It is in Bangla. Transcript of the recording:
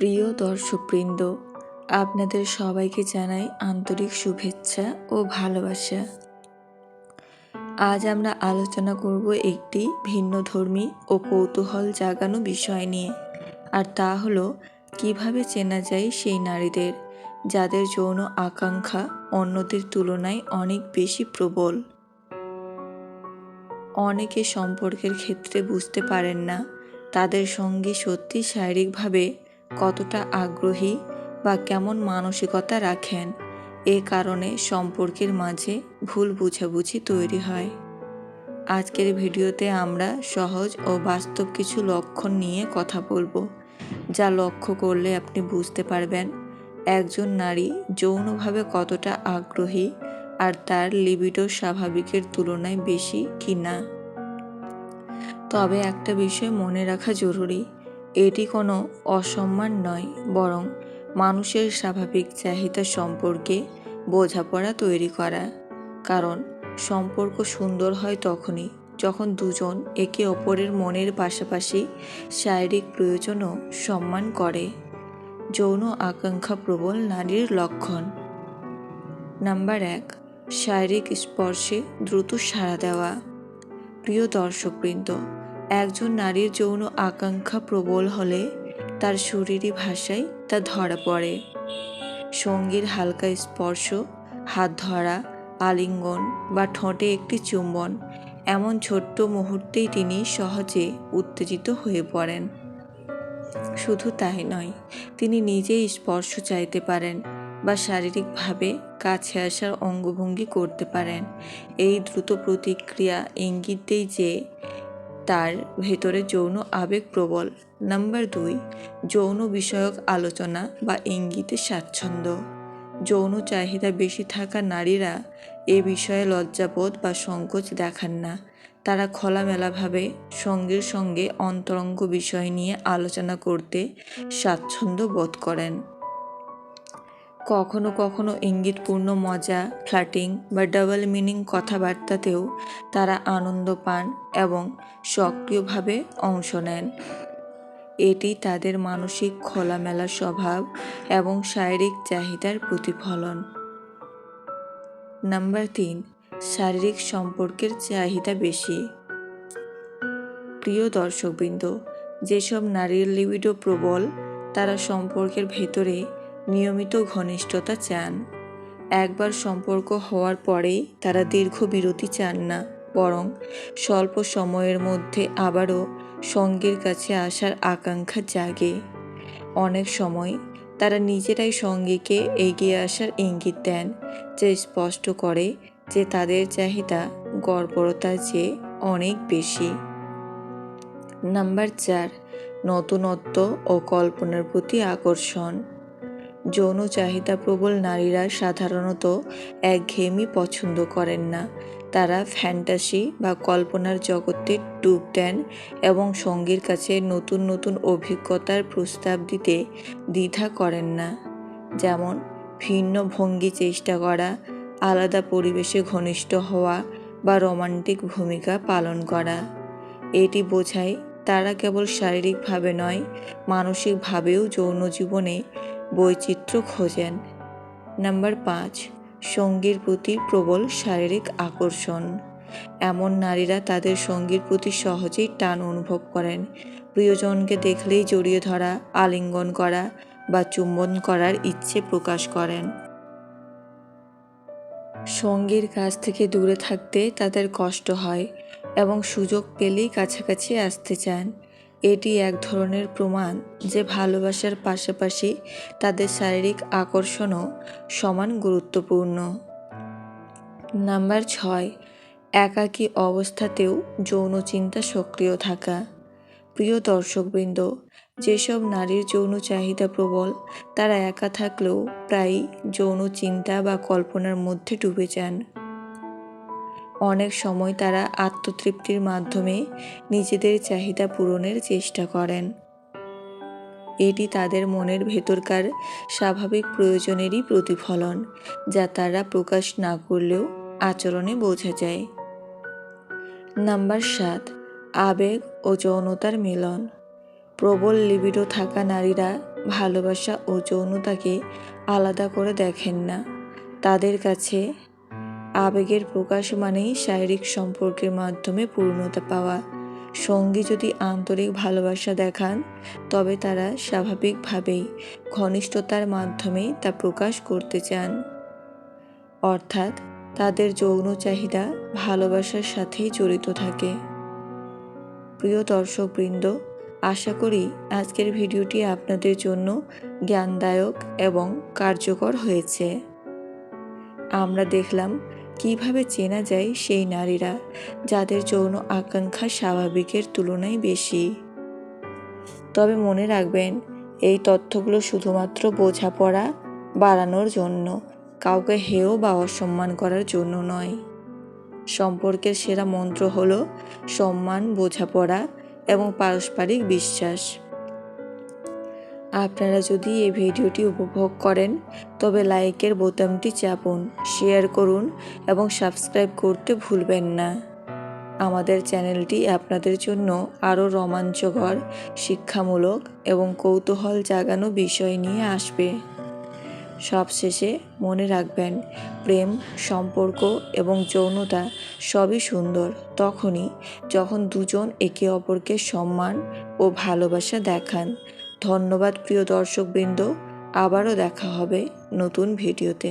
প্রিয় দর্শকবৃন্দ, আপনাদের সবাইকে জানাই আন্তরিক শুভেচ্ছা ও ভালোবাসা। আজ আমরা আলোচনা করব একটি ভিন্নধর্মী ও কৌতূহল জাগানো বিষয় নিয়ে, আর তা হলো, কীভাবে চেনা যায় সেই নারীদের, যাদের যৌন আকাঙ্ক্ষা অন্যদের তুলনায় অনেক বেশি প্রবল। অনেকে সম্পর্কের ক্ষেত্রে বুঝতে পারেন না, তাদের সঙ্গে সত্যি শারীরিকভাবে কতটা আগ্রহী বা কেমন মানসিকতা রাখেন, এ কারণে সম্পর্কের মাঝে ভুল বুঝাবুঝি তৈরি হয়। আজকের ভিডিওতে আমরা সহজ ও বাস্তব কিছু লক্ষণ নিয়ে কথা বলব, যা লক্ষ্য করলে আপনি বুঝতে পারবেন একজন নারী যৌনভাবে কতটা আগ্রহী আর তার লিবিডো স্বাভাবিকের তুলনায় বেশি কি না। তবে একটা বিষয় মনে রাখা জরুরি এটি কোনো অসম্মান নয়, বরং মানুষের স্বাভাবিক চাহিদা সম্পর্কে বোঝাপড়া তৈরি করা। কারণ সম্পর্ক সুন্দর হয় তখনই যখন দুজন একে অপরের মনের পাশাপাশি শারীরিক প্রয়োজনও সম্মান করে। যৌন আকাঙ্ক্ষা প্রবল নারীর লক্ষণ। নাম্বার এক, শারীরিক স্পর্শে দ্রুত সাড়া দেওয়া। প্রিয় দর্শকবৃন্দ একজন নারীর যৌন আকাঙ্ক্ষা প্রবল হলে তার শরীরী ভাষায় তা ধরা পড়ে। সঙ্গীর হালকা স্পর্শ, হাত ধরা, আলিঙ্গন বা ঠোঁটে একটি চুম্বন, এমন ছোট্ট মুহূর্তেই তিনি সহজে উত্তেজিত হয়ে পড়েন। শুধু তাই নয়, তিনি নিজেই স্পর্শ চাইতে পারেন বা শারীরিকভাবে কাছে আসার অঙ্গভঙ্গি করতে পারেন। এই দ্রুত প্রতিক্রিয়া ইঙ্গিত যে তার ভেতরে যৌন আবেগ প্রবল। নাম্বার দুই, যৌন বিষয়ক আলোচনা বা ইঙ্গিতে স্বাচ্ছন্দ্য। যৌন চাহিদা বেশি থাকা নারীরা এ বিষয়ে লজ্জাবোধ বা সংকোচ দেখান না। তারা খোলামেলাভাবে সঙ্গীর সঙ্গে অন্তরঙ্গ বিষয় নিয়ে আলোচনা করতে স্বাচ্ছন্দ্য বোধ করেন। কখনো কখনো ইঙ্গিতপূর্ণ মজা ফ্ল্যাটিং বা ডাবল মিনিং কথাবার্তাতেও তারা আনন্দ পান এবং সক্রিয়ভাবে অংশ নেন। এটি তাদের মানসিক খোলামেলা স্বভাব এবং শারীরিক চাহিদার প্রতিফলন। নাম্বার তিন, শারীরিক সম্পর্কের চাহিদা বেশি। প্রিয় দর্শকবৃন্দ, যেসব নারীর লিবিডো প্রবল, তারা সম্পর্কের ভেতরে নিয়মিত ঘনিষ্ঠতা চান। একবার সম্পর্ক হওয়ার পরেই তারা দীর্ঘ বিরতি চান না, বরং স্বল্প সময়ের মধ্যে আবারও সঙ্গীর কাছে আসার আকাঙ্ক্ষা জাগে। অনেক সময় তারা নিজেরাই সঙ্গীকে এগিয়ে আসার ইঙ্গিত দেন, যা স্পষ্ট করে যে তাদের চাহিদা গর্বরতার চেয়ে অনেক বেশি। নাম্বার চার, নতুনত্ব ও কল্পনার প্রতি আকর্ষণ। যৌন চাহিদা প্রবল নারীরা সাধারণত একঘেয়েমি পছন্দ করেন না। তারা ফ্যান্টাসি বা কল্পনার জগতে ডুব দেন এবং সঙ্গীর কাছে নতুন নতুন অভিজ্ঞতার প্রস্তাব দিতে দ্বিধা করেন না। যেমন, ভিন্ন ভঙ্গি চেষ্টা করা, আলাদা পরিবেশে ঘনিষ্ঠ হওয়া বা রোমান্টিক ভূমিকা পালন করা। এটি বোঝায় তারা কেবল শারীরিকভাবে নয়, মানসিকভাবেও যৌন জীবনে বৈচিত্র্য খোঁজেন। নাম্বার পাঁচ, সঙ্গীর প্রতি প্রবল শারীরিক আকর্ষণ। এমন নারীরা তাদের সঙ্গীর প্রতি সহজেই টান অনুভব করেন। প্রিয়জনকে দেখলেই জড়িয়ে ধরা, আলিঙ্গন করা বা চুম্বন করার ইচ্ছে প্রকাশ করেন। সঙ্গীর কাছ থেকে দূরে থাকতে তাদের কষ্ট হয় এবং সুযোগ পেলেই কাছাকাছি আসতে চান। এটি এক ধরনের প্রমাণ যে ভালোবাসার পাশাপাশি তাদের শারীরিক আকর্ষণও সমান গুরুত্বপূর্ণ। নাম্বার ছয়, একাকী অবস্থাতেও যৌন চিন্তা সক্রিয় থাকা। প্রিয় দর্শকবৃন্দ, যেসব নারীর যৌন চাহিদা প্রবল, তারা একা থাকলেও প্রায়ই যৌন চিন্তা বা কল্পনার মধ্যে ডুবে যান। অনেক সময় তারা আত্মতৃপ্তির মাধ্যমে নিজেদের চাহিদা পূরণের চেষ্টা করেন। এটি তাদের মনের ভেতরকার স্বাভাবিক প্রয়োজনেরই প্রতিফলন, যা তারা প্রকাশ না করলেও আচরণে বোঝা যায়। নাম্বার সাত, আবেগ ও যৌনতার মিলন। প্রবল লিবিডো থাকা নারীরা ভালোবাসা ও যৌনতাকে আলাদা করে দেখেন না। তাদের কাছে আবেগের প্রকাশ মানেই শারীরিক সম্পর্কের মাধ্যমে পূর্ণতা পাওয়া। সঙ্গী যদি আন্তরিক ভালোবাসা দেখান, তবে তারা স্বাভাবিকভাবেই ঘনিষ্ঠতার মাধ্যমে তা প্রকাশ করতে চান। অর্থাৎ তাদের যৌন চাহিদা ভালোবাসার সাথেই জড়িত থাকে। প্রিয় দর্শকবৃন্দ, আশা করি আজকের ভিডিওটি আপনাদের জন্য জ্ঞানদায়ক এবং কার্যকর হয়েছে। আমরা দেখলাম কীভাবে চেনা যায় সেই নারীরা, যাদের যৌন আকাঙ্ক্ষা স্বাভাবিকের তুলনায় বেশি? তবে মনে রাখবেন, এই তথ্যগুলো শুধুমাত্র বোঝাপড়া বাড়ানোর জন্য, কাউকে হেয় বা অসম্মান করার জন্য নয়। সম্পর্কের সেরা মন্ত্র হলো সম্মান, বোঝাপড়া এবং পারস্পরিক বিশ্বাস। আপনারা যদি এই ভিডিওটি উপভোগ করেন, তবে লাইকের বোতামটি চাপুন, শেয়ার করুন এবং সাবস্ক্রাইব করতে ভুলবেন না। আমাদের চ্যানেলটি আপনাদের জন্য আরও রোমাঞ্চকর, শিক্ষামূলক এবং কৌতূহল জাগানো বিষয় নিয়ে আসবে। সবশেষে মনে রাখবেন, প্রেম, সম্পর্ক এবং যৌনতা সবই সুন্দর, তখনই যখন দুজন একে অপরকে সম্মান ও ভালোবাসা দেখান ধন্যবাদ প্রিয় দর্শকবৃন্দ আবারও দেখা হবে নতুন ভিডিওতে।